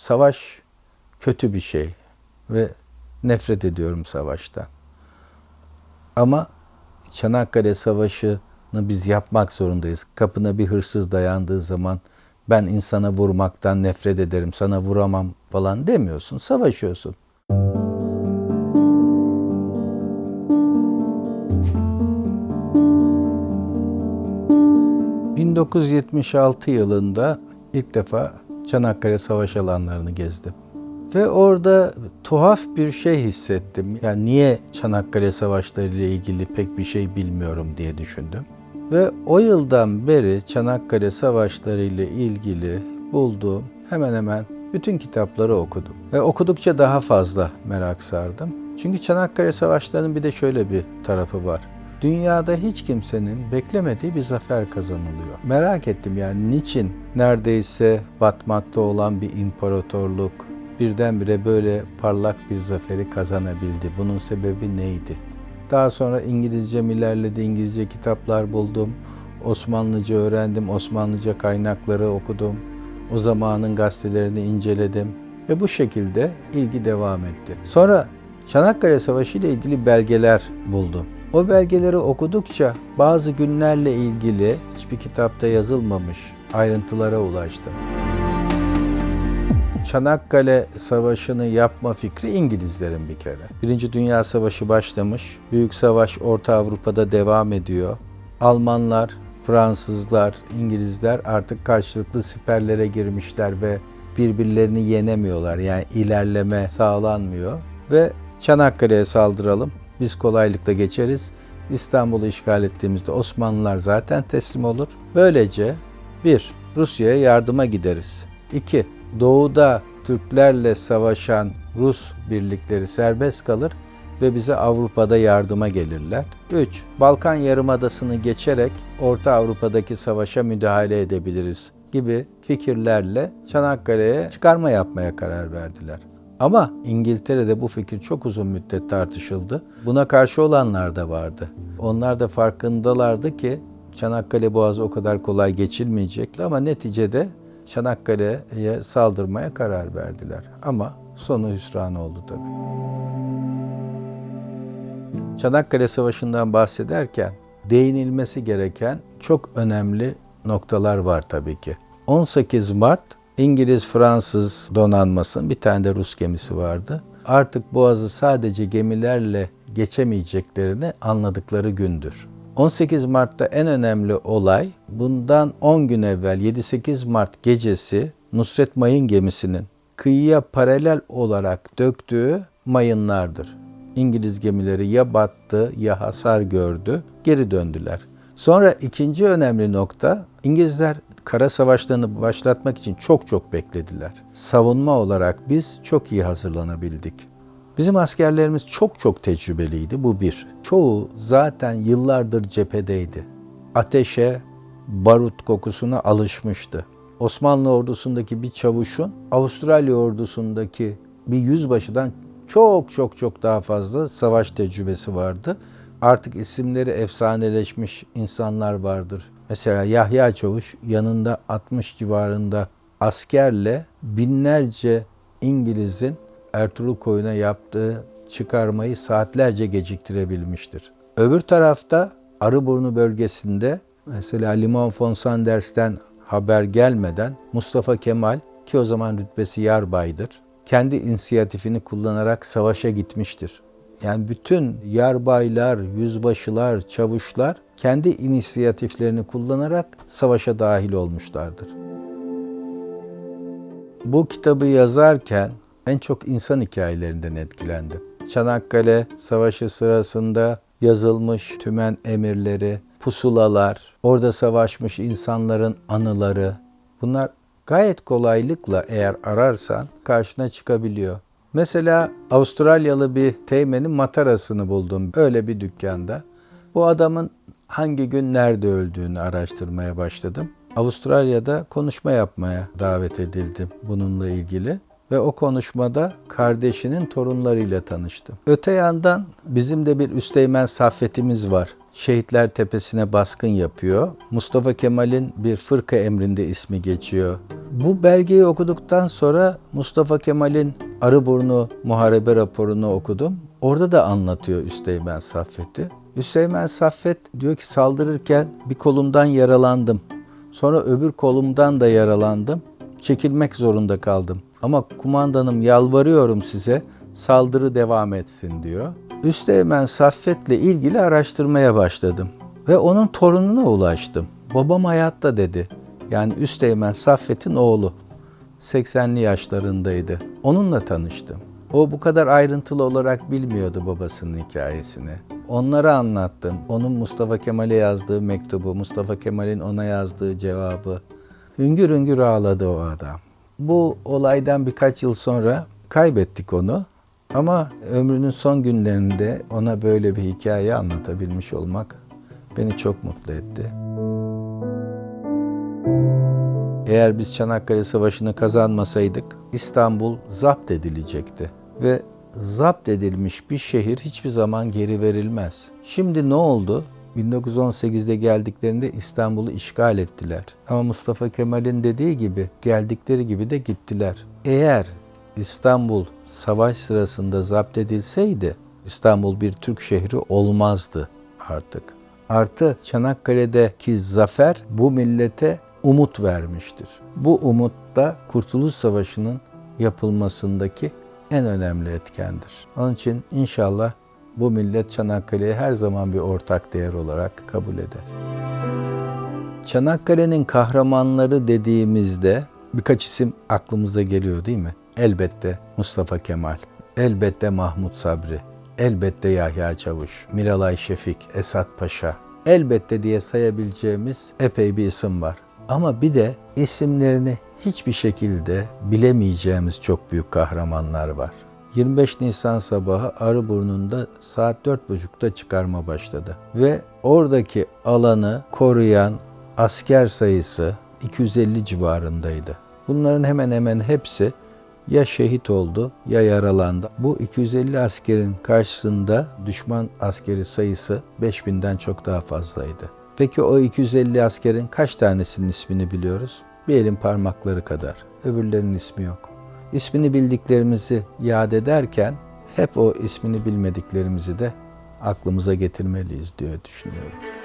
Savaş kötü bir şey ve nefret ediyorum savaştan. Ama Çanakkale Savaşı'nı biz yapmak zorundayız. Kapına bir hırsız dayandığı zaman ben insana vurmaktan nefret ederim, sana vuramam falan demiyorsun. Savaşıyorsun. ...1976 yılında ilk defa Çanakkale Savaş alanlarını gezdim. Ve orada tuhaf bir şey hissettim. Yani niye Çanakkale Savaşları ile ilgili pek bir şey bilmiyorum diye düşündüm. Ve o yıldan beri Çanakkale Savaşları ile ilgili bulduğum hemen hemen bütün kitapları okudum. Ve okudukça daha fazla merak sardım. Çünkü Çanakkale Savaşları'nın bir de şöyle bir tarafı var. Dünyada hiç kimsenin beklemediği bir zafer kazanılıyor. Merak ettim yani niçin neredeyse batmakta olan bir imparatorluk birdenbire böyle parlak bir zaferi kazanabildi? Bunun sebebi neydi? Daha sonra İngilizcem ilerledi, İngilizce kitaplar buldum. Osmanlıca öğrendim, Osmanlıca kaynakları okudum. O zamanın gazetelerini inceledim ve bu şekilde ilgi devam etti. Sonra Çanakkale Savaşı ile ilgili belgeler buldum. O belgeleri okudukça bazı günlerle ilgili hiçbir kitapta yazılmamış ayrıntılara ulaştım. Çanakkale Savaşı'nı yapma fikri İngilizlerin bir kere. Birinci Dünya Savaşı başlamış. Büyük Savaş Orta Avrupa'da devam ediyor. Almanlar, Fransızlar, İngilizler artık karşılıklı siperlere girmişler ve birbirlerini yenemiyorlar. Yani ilerleme sağlanmıyor. Ve Çanakkale'ye saldıralım. Biz kolaylıkla geçeriz. İstanbul'u işgal ettiğimizde Osmanlılar zaten teslim olur. Böylece bir, Rusya'ya yardıma gideriz. İki, doğuda Türklerle savaşan Rus birlikleri serbest kalır ve bize Avrupa'da yardıma gelirler. 3. Balkan Yarımadası'nı geçerek Orta Avrupa'daki savaşa müdahale edebiliriz gibi fikirlerle Çanakkale'ye çıkarma yapmaya karar verdiler. Ama İngiltere'de bu fikir çok uzun müddet tartışıldı. Buna karşı olanlar da vardı. Onlar da farkındalardı ki Çanakkale Boğazı o kadar kolay geçilmeyecek ama neticede Çanakkale'ye saldırmaya karar verdiler. Ama sonu hüsran oldu tabii. Çanakkale Savaşı'ndan bahsederken değinilmesi gereken çok önemli noktalar var tabii ki. 18 Mart İngiliz-Fransız donanmasının bir tane de Rus gemisi vardı. Artık Boğaz'ı sadece gemilerle geçemeyeceklerini anladıkları gündür. 18 Mart'ta en önemli olay bundan 10 gün evvel 7-8 Mart gecesi Nusret Mayın gemisinin kıyıya paralel olarak döktüğü mayınlardır. İngiliz gemileri ya battı ya hasar gördü, geri döndüler. Sonra ikinci önemli nokta İngilizler kara savaşlarını başlatmak için çok çok beklediler. Savunma olarak biz çok iyi hazırlanabildik. Bizim askerlerimiz çok çok tecrübeliydi. Bu bir. Çoğu zaten yıllardır cephedeydi. Ateşe, barut kokusuna alışmıştı. Osmanlı ordusundaki bir çavuşun Avustralya ordusundaki bir yüzbaşıdan çok çok çok daha fazla savaş tecrübesi vardı. Artık isimleri efsaneleşmiş insanlar vardır. Mesela Yahya Çavuş yanında 60 civarında askerle binlerce İngiliz'in Ertuğrul Koyun'a yaptığı çıkarmayı saatlerce geciktirebilmiştir. Öbür tarafta Arıburnu bölgesinde mesela Limon von Sanders'ten haber gelmeden Mustafa Kemal ki o zaman rütbesi yarbaydır. Kendi inisiyatifini kullanarak savaşa gitmiştir. Yani bütün yarbaylar, yüzbaşılar, çavuşlar kendi inisiyatiflerini kullanarak savaşa dahil olmuşlardır. Bu kitabı yazarken en çok insan hikayelerinden etkilendim. Çanakkale Savaşı sırasında yazılmış tümen emirleri, pusulalar, orada savaşmış insanların anıları bunlar gayet kolaylıkla eğer ararsan karşına çıkabiliyor. Mesela Avustralyalı bir teğmenin matarasını buldum öyle bir dükkanda. Bu adamın hangi gün nerede öldüğünü araştırmaya başladım. Avustralya'da konuşma yapmaya davet edildim bununla ilgili ve o konuşmada kardeşinin torunlarıyla tanıştım. Öte yandan bizim de bir Üsteğmen Saffet'imiz var. Şehitler Tepesi'ne baskın yapıyor. Mustafa Kemal'in bir fırka emrinde ismi geçiyor. Bu belgeyi okuduktan sonra Mustafa Kemal'in Arıburnu Muharebe raporunu okudum. Orada da anlatıyor Üsteğmen Saffet'i. Üsteğmen Saffet diyor ki saldırırken bir kolumdan yaralandım. Sonra öbür kolumdan da yaralandım. Çekilmek zorunda kaldım. Ama kumandanım yalvarıyorum size saldırı devam etsin diyor. Üsteğmen Saffet'le ilgili araştırmaya başladım. Ve onun torununa ulaştım. Babam hayatta dedi. Yani Üsteğmen Saffet'in oğlu. 80'li yaşlarındaydı. Onunla tanıştım. O bu kadar ayrıntılı olarak bilmiyordu babasının hikayesini. Onlara anlattım. Onun Mustafa Kemal'e yazdığı mektubu, Mustafa Kemal'in ona yazdığı cevabı. Hüngür hüngür ağladı o adam. Bu olaydan birkaç yıl sonra kaybettik onu. Ama ömrünün son günlerinde ona böyle bir hikaye anlatabilmiş olmak beni çok mutlu etti. Eğer biz Çanakkale Savaşı'nı kazanmasaydık İstanbul zapt edilecekti. Ve zapt edilmiş bir şehir hiçbir zaman geri verilmez. Şimdi ne oldu? 1918'de geldiklerinde İstanbul'u işgal ettiler. Ama Mustafa Kemal'in dediği gibi geldikleri gibi de gittiler. Eğer İstanbul savaş sırasında zapt edilseydi İstanbul bir Türk şehri olmazdı artık. Artı Çanakkale'deki zafer bu millete umut vermiştir. Bu umut da Kurtuluş Savaşı'nın yapılmasındaki en önemli etkendir. Onun için inşallah bu millet Çanakkale'yi her zaman bir ortak değer olarak kabul eder. Çanakkale'nin kahramanları dediğimizde birkaç isim aklımıza geliyor değil mi? Elbette Mustafa Kemal, elbette Mahmut Sabri, elbette Yahya Çavuş, Miralay Şefik, Esat Paşa, elbette diye sayabileceğimiz epey bir isim var. Ama bir de isimlerini hiçbir şekilde bilemeyeceğimiz çok büyük kahramanlar var. 25 Nisan sabahı Arıburnu'nda saat 4.30'da çıkarma başladı. Ve oradaki alanı koruyan asker sayısı 250 civarındaydı. Bunların hemen hemen hepsi ya şehit oldu ya yaralandı. Bu 250 askerin karşısında düşman askeri sayısı 5000'den çok daha fazlaydı. Peki o 250 askerin kaç tanesinin ismini biliyoruz? Bir elin parmakları kadar. Öbürlerinin ismi yok. İsmini bildiklerimizi yad ederken hep o ismini bilmediklerimizi de aklımıza getirmeliyiz diye düşünüyorum.